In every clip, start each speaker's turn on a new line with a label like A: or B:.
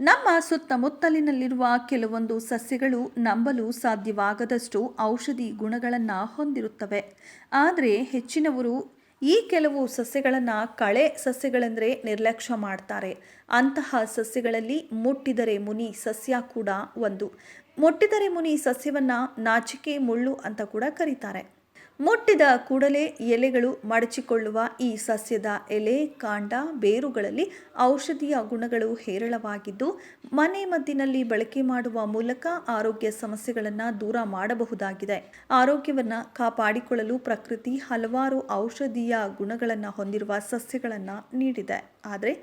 A: ನಮ್ಮ ಸುತ್ತಮುತ್ತಲಿನಲ್ಲಿರುವ ಕೆಲವೊಂದು ಸಸ್ಯಗಳು ನಂಬಲು ಸಾಧ್ಯವಾಗದಷ್ಟು ಔಷಧಿ ಗುಣಗಳನ್ನು ಹೊಂದಿರುತ್ತವೆ. ಆದರೆ ಹೆಚ್ಚಿನವರು ಈ ಕೆಲವು ಸಸ್ಯಗಳನ್ನು ಕಳೆ ಸಸ್ಯಗಳೆಂದರೆ ನಿರ್ಲಕ್ಷ್ಯ ಮಾಡ್ತಾರೆ. ಅಂತಹ ಸಸ್ಯಗಳಲ್ಲಿ ಮುಟ್ಟಿದರೆ ಮುನಿ ಸಸ್ಯ ಕೂಡ ಒಂದು. ಮುಟ್ಟಿದರೆ ಮುನಿ ಸಸ್ಯವನ್ನು ನಾಚಿಕೆ ಮುಳ್ಳು ಅಂತ ಕೂಡ ಕರೀತಾರೆ. ಮುಟ್ಟಿದ ಕೂಡಲೇ ಎಲೆಗಳು ಮಡಚಿಕೊಳ್ಳುವ ಈ ಸಸ್ಯದ ಎಲೆ, ಕಾಂಡ, ಬೇರುಗಳಲ್ಲಿ ಔಷಧೀಯ ಗುಣಗಳು ಹೇರಳವಾಗಿದ್ದು, ಮನೆ ಮದ್ದಿನಲ್ಲಿ ಬಳಕೆ ಮಾಡುವ ಮೂಲಕ ಆರೋಗ್ಯ ಸಮಸ್ಯೆಗಳನ್ನು ದೂರ ಮಾಡಬಹುದಾಗಿದೆ. ಆರೋಗ್ಯವನ್ನು ಕಾಪಾಡಿಕೊಳ್ಳಲು ಪ್ರಕೃತಿ ಹಲವಾರು ಔಷಧೀಯ ಗುಣಗಳನ್ನು ಹೊಂದಿರುವ ಸಸ್ಯಗಳನ್ನು ನೀಡಿದೆ. ಆದರೆ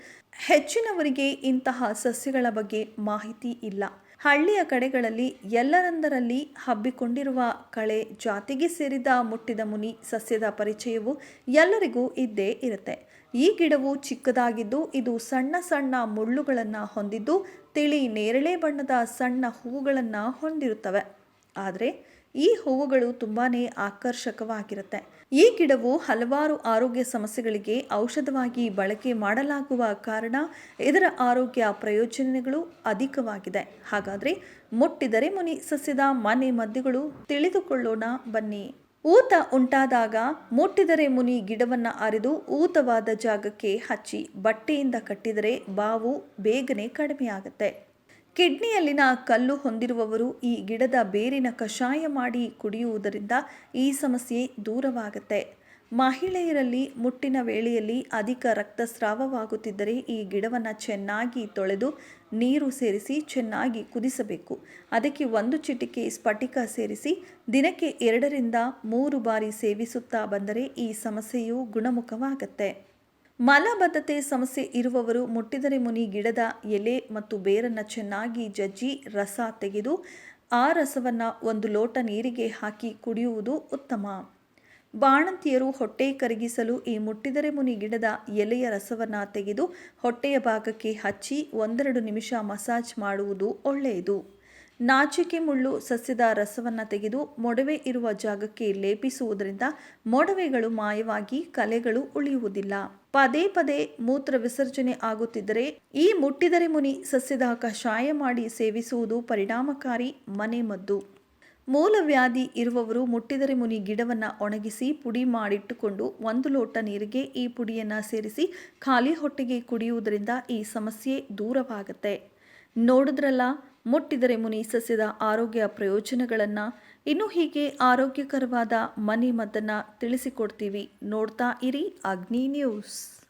A: ಹೆಚ್ಚಿನವರಿಗೆ ಇಂತಹ ಸಸ್ಯಗಳ ಬಗ್ಗೆ ಮಾಹಿತಿ ಇಲ್ಲ. ಹಳ್ಳಿಯ ಕಡೆಗಳಲ್ಲಿ ಎಲ್ಲರಂದರಲ್ಲಿ ಹಬ್ಬಿಕೊಂಡಿರುವ ಕಳೆ ಜಾತಿಗೆ ಸೇರಿದ ಮುಟ್ಟಿದ ಮುನಿ ಸಸ್ಯದ ಪರಿಚಯವು ಎಲ್ಲರಿಗೂ ಇದ್ದೇ ಇರುತ್ತೆ. ಈ ಗಿಡವು ಚಿಕ್ಕದಾಗಿದ್ದು ಇದು ಸಣ್ಣ ಸಣ್ಣ ಮುಳ್ಳುಗಳನ್ನು ಹೊಂದಿದ್ದು, ತಿಳಿ ನೇರಳೆ ಬಣ್ಣದ ಸಣ್ಣ ಹೂವುಗಳನ್ನು ಹೊಂದಿರುತ್ತವೆ. ಆದರೆ ಈ ಹೂವುಗಳು ತುಂಬಾ ಆಕರ್ಷಕವಾಗಿರುತ್ತೆ. ಈ ಗಿಡವು ಹಲವಾರು ಆರೋಗ್ಯ ಸಮಸ್ಯೆಗಳಿಗೆ ಔಷಧವಾಗಿ ಬಳಕೆ ಮಾಡಲಾಗುವ ಕಾರಣ ಇದರ ಆರೋಗ್ಯ ಪ್ರಯೋಜನಗಳು ಅಧಿಕವಾಗಿದೆ. ಹಾಗಾದರೆ ಮುಟ್ಟಿದರೆ ಮುನಿ ಸಸ್ಯದ ಮನೆ ಮದ್ದುಗಳು ತಿಳಿದುಕೊಳ್ಳೋಣ ಬನ್ನಿ. ಊತ ಉಂಟಾದಾಗ ಮುಟ್ಟಿದರೆ ಮುನಿ ಗಿಡವನ್ನು ಅರೆದು ಊತವಾದ ಜಾಗಕ್ಕೆ ಹಚ್ಚಿ ಬಟ್ಟೆಯಿಂದ ಕಟ್ಟಿದರೆ ಬಾವು ಬೇಗನೆ ಕಡಿಮೆಯಾಗುತ್ತೆ. ಕಿಡ್ನಿಯಲ್ಲಿನ ಕಲ್ಲು ಹೊಂದಿರುವವರು ಈ ಗಿಡದ ಬೇರಿನ ಕಷಾಯ ಮಾಡಿ ಕುಡಿಯುವುದರಿಂದ ಈ ಸಮಸ್ಯೆ ದೂರವಾಗುತ್ತೆ. ಮಹಿಳೆಯರಲ್ಲಿ ಮುಟ್ಟಿನ ವೇಳೆಯಲ್ಲಿ ಅಧಿಕ ರಕ್ತಸ್ರಾವವಾಗುತ್ತಿದ್ದರೆ ಈ ಗಿಡವನ್ನು ಚೆನ್ನಾಗಿ ತೊಳೆದು ನೀರು ಸೇರಿಸಿ ಚೆನ್ನಾಗಿ ಕುದಿಸಬೇಕು. ಅದಕ್ಕೆ ಒಂದು ಚಿಟಿಕೆ ಸ್ಫಟಿಕ ಸೇರಿಸಿ ದಿನಕ್ಕೆ ಎರಡರಿಂದ ಮೂರು ಬಾರಿ ಸೇವಿಸುತ್ತಾ ಬಂದರೆ ಈ ಸಮಸ್ಯೆಯು ಗುಣಮುಖವಾಗುತ್ತೆ. ಮಲಬದ್ಧತೆ ಸಮಸ್ಯೆ ಇರುವವರು ಮುಟ್ಟಿದರೆ ಮುನಿ ಗಿಡದ ಎಲೆ ಮತ್ತು ಬೇರನ್ನು ಚೆನ್ನಾಗಿ ಜಜ್ಜಿ ರಸ ತೆಗೆದು ಆ ರಸವನ್ನು ಒಂದು ಲೋಟ ನೀರಿಗೆ ಹಾಕಿ ಕುಡಿಯುವುದು ಉತ್ತಮ. ಬಾಣಂತಿಯರು ಹೊಟ್ಟೆ ಕರಗಿಸಲು ಈ ಮುಟ್ಟಿದರೆ ಮುನಿ ಗಿಡದ ಎಲೆಯ ರಸವನ್ನು ತೆಗೆದು ಹೊಟ್ಟೆಯ ಭಾಗಕ್ಕೆ ಹಚ್ಚಿ ಒಂದೆರಡು ನಿಮಿಷ ಮಸಾಜ್ ಮಾಡುವುದು ಒಳ್ಳೆಯದು. ನಾಚಿಕೆ ಮುಳ್ಳು ಸಸ್ಯದ ರಸವನ್ನು ತೆಗೆದು ಮೊಡವೆ ಇರುವ ಜಾಗಕ್ಕೆ ಲೇಪಿಸುವುದರಿಂದ ಮೊಡವೆಗಳು ಮಾಯವಾಗಿ ಕಲೆಗಳು ಉಳಿಯುವುದಿಲ್ಲ. ಪದೇ ಪದೇ ಮೂತ್ರ ವಿಸರ್ಜನೆ ಆಗುತ್ತಿದ್ದರೆ ಈ ಮುಟ್ಟಿದರೆ ಮುನಿ ಸಸ್ಯದ ಕಷಾಯ ಮಾಡಿ ಸೇವಿಸುವುದು ಪರಿಣಾಮಕಾರಿ ಮನೆಮದ್ದು ಮೂಲವ್ಯಾಧಿ ಇರುವವರು ಮುಟ್ಟಿದರೆ ಮುನಿ ಗಿಡವನ್ನು ಒಣಗಿಸಿ ಪುಡಿ ಮಾಡಿಟ್ಟುಕೊಂಡು ಒಂದು ಲೋಟ ನೀರಿಗೆ ಈ ಪುಡಿಯನ್ನು ಸೇರಿಸಿ ಖಾಲಿ ಹೊಟ್ಟೆಗೆ ಕುಡಿಯುವುದರಿಂದ ಈ ಸಮಸ್ಯೆ ದೂರವಾಗುತ್ತೆ. ನೋಡಿದ್ರಲ್ಲ, ಮುಟ್ಟಿದರೆ ಮುನಿ ಸಸ್ಯದ ಆರೋಗ್ಯ ಪ್ರಯೋಜನಗಳನ್ನು. ಇನ್ನು ಹೀಗೆ ಆರೋಗ್ಯಕರವಾದ ಮನೆ ಮದ್ದನ್ನು ತಿಳಿಸಿಕೊಡ್ತೀವಿ. ನೋಡ್ತಾ ಇರಿ ಅಗ್ನಿ ನ್ಯೂಸ್.